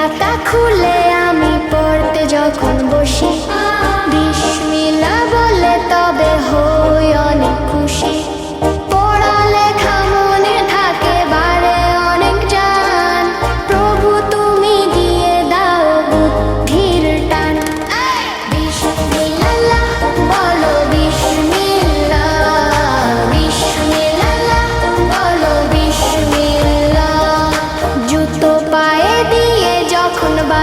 খাতা খুলে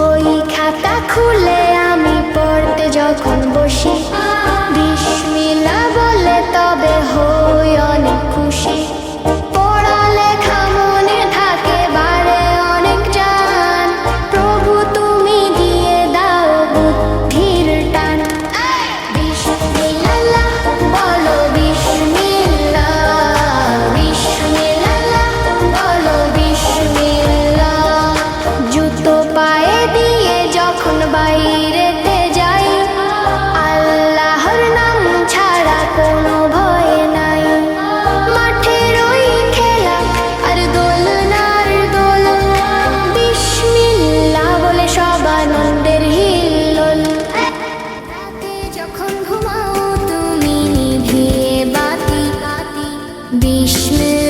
বই খাতা খুলে আমি পড়তে যখন বসে ঘুমাও তুমি নিভিয়ে বাতি বিসমিল্লাহ